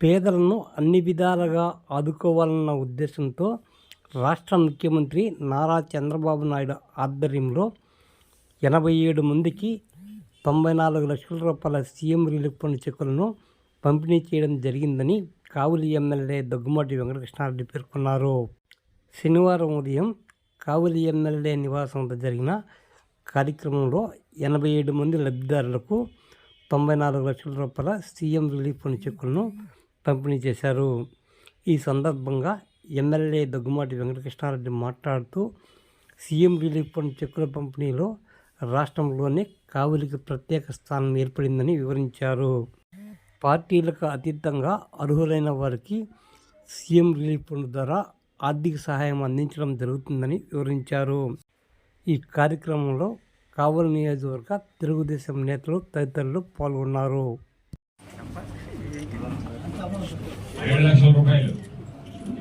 పేదలను అన్ని విధాలుగా ఆదుకోవాలన్న ఉద్దేశంతో రాష్ట్ర ముఖ్యమంత్రి నారా చంద్రబాబు నాయుడు ఆధ్వర్యంలో ఎనభై ఏడు మందికి తొంభై నాలుగు లక్షల రూపాయల సీఎం రిలీఫ్ ఫండ్ చెక్కులను పంపిణీ చేయడం జరిగిందని కావులి ఎమ్మెల్యే దగ్గుమాటి వెంకటకృష్ణారెడ్డి పేర్కొన్నారు. శనివారం ఉదయం కావులి ఎమ్మెల్యే నివాసం వద్ద జరిగిన కార్యక్రమంలో ఎనభై ఏడు మంది లబ్ధిదారులకు తొంభై నాలుగు లక్షల రూపాయల సీఎం రిలీఫ్ ఫండ్ చెక్కులను పంపిణీ చేశారు. ఈ సందర్భంగా ఎమ్మెల్యే దగ్గుమాటి వెంకటకృష్ణారెడ్డి మాట్లాడుతూ సీఎం రిలీఫ్ ఫండ్ చెక్కుల పంపిణీలో రాష్ట్రంలోనే కావులికి ప్రత్యేక స్థానం ఏర్పడిందని వివరించారు. పార్టీలకు అతీతంగా అర్హులైన వారికి సీఎం రిలీఫ్ ఫండ్ ద్వారా ఆర్థిక సహాయం అందించడం జరుగుతుందని వివరించారు. ఈ కార్యక్రమంలో కావలి నియోజకవర్గ తెలుగుదేశం నేతలు తదితరులు పాల్గొన్నారు. ఏడు లక్షల రూపాయలు.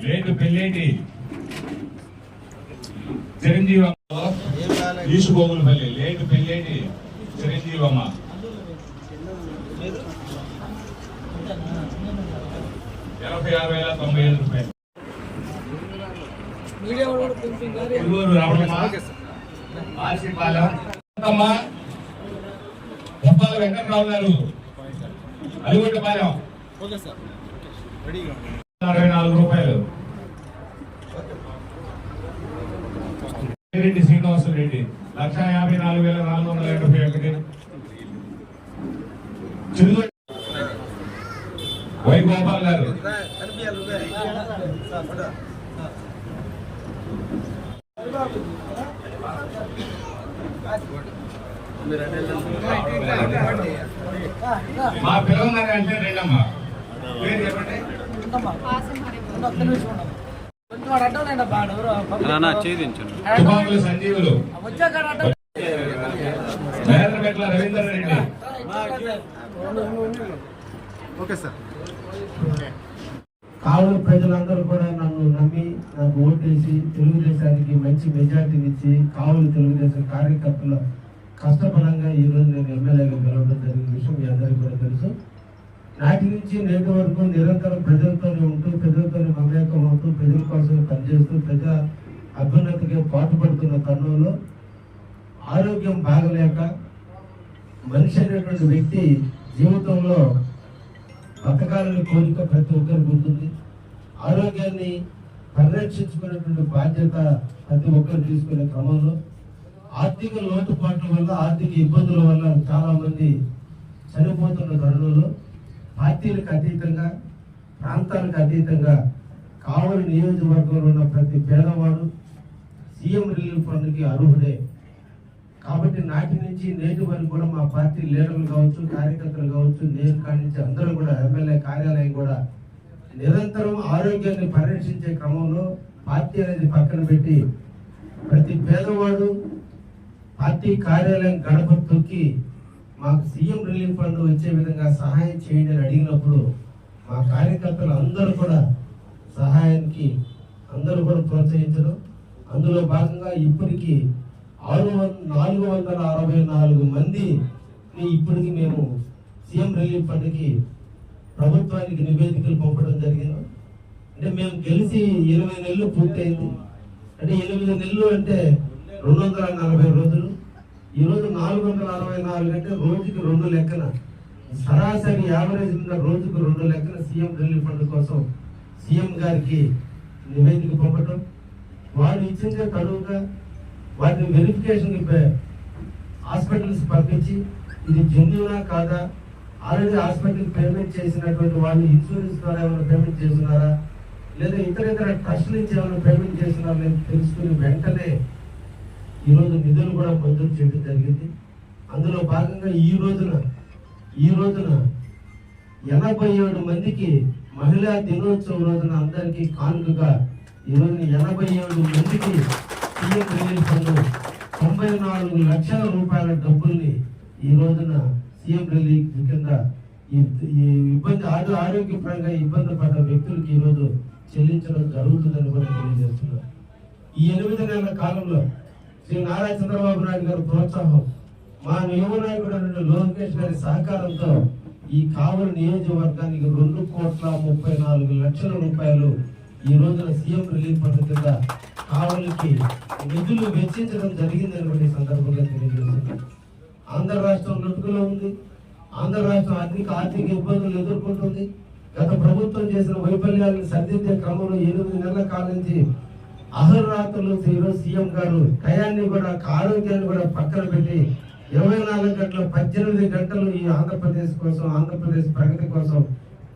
రేటు పెళ్ళేటి? చిరంజీవి ఈసుగోగులపల్లి లేటు పెళ్ళేటి? చిరంజీవమ్మ ఎనభై ఆరు వేల తొంభై ఐదు రూపాయలు. ఉల్లూరు రావణమ్మ గొప్పాల వెంకటరావు గారు. అలిగొట్టపాలెం అరవై నాలుగు రూపాయలు. రెడ్డి శ్రీనివాస రెడ్డి. లక్ష యాభై నాలుగు వేల నాలుగు వందల ఎనభై ఒకటి. వై గోపాల్ గారు. మా పిల్లలు అంటే రెండమ్మా. పేరు చెప్పండి. నా ఛేదించండి తుపాకుల సంజీవులు. మేదరమెట్ల రవీందర్ రెడ్డి. Okay sir. కావులు ప్రజలందరూ కూడా నన్ను నమ్మి నాకు ఓటేసి తెలుగుదేశానికి మంచి మెజార్టీ ఇచ్చి కావులు తెలుగుదేశం కార్యకర్తల కష్టపడంగా ఈ రోజు నేను ఎమ్మెల్యేగా గెలవడం జరిగిన విషయం మీ అందరికీ కూడా తెలుసు. నాటి నుంచి నేటి వరకు నిరంతరం ప్రజలతోనే ఉంటూ ప్రజలతోనే మమేకం అవుతూ ప్రజల కోసం పనిచేస్తూ ప్రజా అభ్యున్నతికి పాటుపడుతున్న తరుణంలో ఆరోగ్యం బాగలేక మనిషి అనేటువంటి వ్యక్తి జీవితంలో బతకాలని కోరిక ప్రతి ఒక్కరికి ఉంటుంది. ఆరోగ్యాన్ని పరిరక్షించుకునేటువంటి బాధ్యత ప్రతి ఒక్కరు తీసుకునే క్రమంలో ఆర్థిక లోటుపాట్ల వల్ల ఆర్థిక ఇబ్బందుల వల్ల చాలామంది చనిపోతున్న తరుణంలో పార్టీలకు అతీతంగా ప్రాంతాలకు అతీతంగా కావలి నియోజకవర్గంలో ఉన్న ప్రతి పేదవాడు సీఎం రిలీఫ్ ఫండ్కి అర్హుడే. కాబట్టి నాటి నుంచి నేటి వరకు కూడా మా పార్టీ లీడర్లు కావచ్చు కార్యకర్తలు కావచ్చు నేను కానించి నుంచి అందరూ కూడా ఎమ్మెల్యే కార్యాలయం కూడా నిరంతరం ఆరోగ్యాన్ని పరిరక్షించే క్రమంలో పార్టీ అనేది పక్కన పెట్టి ప్రతి పేదవాడు పార్టీ కార్యాలయం గడప తొక్కి మాకు సీఎం రిలీఫ్ ఫండ్ వచ్చే విధంగా సహాయం చేయండి అని అడిగినప్పుడు మా కార్యకర్తలు అందరూ కూడా సహాయానికి అందరూ కూడా ప్రోత్సహించడం. అందులో భాగంగా ఇప్పటికీ ఆరు నాలుగు వందల అరవై నాలుగు మంది ఇప్పటికి మేము సీఎం రిలీఫ్ ఫండ్కి ప్రభుత్వానికి నివేదికలు పంపడం జరిగింది. అంటే మేము గెలిచి ఇరవై నెలలు పూర్తయింది. అంటే ఎనిమిది నెలలు అంటే రెండు వందల నలభై రోజులు. ఈరోజు నాలుగు వందల అరవై నాలుగు అంటే రోజుకి రెండు లెక్కన సరాసరి యావరేజ్ ఉన్న రోజుకు రెండు లెక్కన సీఎం రిలీఫ్ ఫండ్ కోసం సీఎం గారికి నివేదిక పంపటం. వారు ఇచ్చిందే తడువుగా వాటిని వెరిఫికేషన్ హాస్పిటల్స్ పంపించి ఇది జెన్యునా కాదా? ఆల్రెడీ హాస్పిటల్ పేమెంట్ చేసినటువంటి వాళ్ళు ఇన్సూరెన్స్ ద్వారా ఏమైనా పేమెంట్ చేస్తున్నారా? లేదా ఇతర ఇతర ట్రస్ట్ నుంచి ఏమైనా పేమెంట్ చేస్తున్నారా తెలుసుకుని వెంటనే ఈరోజు నిధులు కూడా మంజూరు చేయడం జరిగింది. అందులో భాగంగా ఈ రోజున ఈ రోజున ఎనభై ఏడు మందికి మహిళా దినోత్సవం రోజున అందరికీ కానుకగా ఈరోజు ఎనభై ఏడు మందికి సీఎం రిలీఫ్ ఫండ్ తొంభై నాలుగు లక్షల రూపాయల డబ్బుల్ని ఈ రోజున సీఎం రిలీఫ్ కింద ఈ ఇబ్బంది ఆరు ఆరోగ్యపరంగా ఇబ్బంది పడ్డ వ్యక్తులకి ఈ రోజు చెల్లించడం జరుగుతుందని కూడా తెలియజేస్తున్నారు. ఈ ఎనిమిది నెలల కాలంలో శ్రీ నారా చంద్రబాబు నాయుడు గారి ప్రోత్సాహం. మా యువ లోకేష్ గారి సహకారంతో ఈ కావలి నియోజకవర్గానికి రెండు కోట్ల ముప్పై నాలుగు లక్షల రూపాయలు ఈ రోజున సీఎం రిలీఫ్ ఫండ్ కింద కావలికి నిధులు వెచ్చించడం జరిగిందని కూడా సందర్భంగా తెలియజేస్తున్నాను ఆంధ్ర రాష్ట్రం లొట్టుకులో ఉంది. ఆంధ్ర రాష్ట్రం ఆర్థిక ఆర్థిక ఇబ్బందులు ఎదుర్కొంటుంది. గత ప్రభుత్వం చేసిన వైఫల్యాలను సరిదిద్దే క్రమంలో ఎనిమిది నెలల కాలం నుంచి అహర్రాత్రులు ఈరోజు సీఎం గారు టయాన్ని కూడా ఆరోగ్యాన్ని కూడా పక్కన పెట్టి ఇరవై నాలుగు గంటలు పద్దెనిమిది గంటలు ఈ ఆంధ్రప్రదేశ్ కోసం ఆంధ్రప్రదేశ్ ప్రగతి కోసం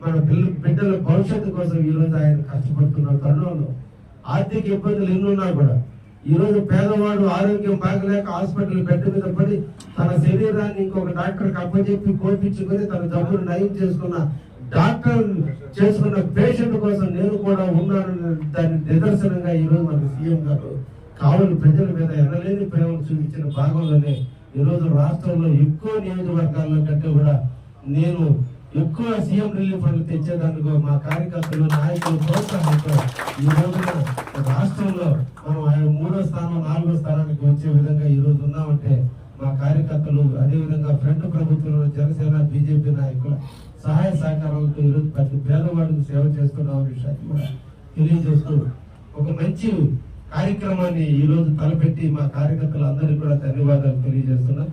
మన పిల్ల బిడ్డల భవిష్యత్తు కోసం ఈరోజు ఆయన కష్టపడుతున్న తరుణంలో ఆర్థిక ఇబ్బందులు ఎన్నున్నా కూడా. ఈ రోజు పేదవాడు ఆరోగ్యం బాగలేక హాస్పిటల్ బెడ్ మీద పడి తన శరీరాన్ని ఇంకొక డాక్టర్కి అప్పచెప్పి కోపించుకొని తన జబ్బును నయం చేసుకున్న డాక్టర్ చేసుకున్న పేషెంట్ కోసం నేను కూడా ఉన్నాను దాని నిదర్శనంగా ఈ రోజు మన సీఎం గారు కావలి ప్రజల మీద ఎనలేని ప్రేమ చూపించిన భాగంలోనే ఈ రోజు రాష్ట్రంలో ఎక్కువ నియోజకవర్గాల్లో కంటే కూడా నేను ఎక్కువ సీఎం రిలీఫ్ ఫండ్లు తెచ్చేదానికి మా కార్యకర్తలు నాయకులు ప్రోత్సాహంతో ఈ రోజున రాష్ట్రంలో మనం ఆయన మూడో స్థానం నాలుగో స్థానానికి వచ్చే విధంగా ఈ రోజు ఉన్నామంటే మా కార్యకర్తలు అదేవిధంగా ఫ్రంట్ ప్రభుత్వంలో జనసేన బీజేపీ నాయకులు సహాయ సహకారాలతో ఈరోజు ప్రతి పేదవాడికి సేవ చేస్తున్నాం విషయాన్ని కూడా తెలియజేస్తూ ఒక మంచి కార్యక్రమాన్ని ఈ రోజు తలపెట్టి మా కార్యకర్తలందరికీ కూడా ధన్యవాదాలు తెలియజేస్తున్నాం.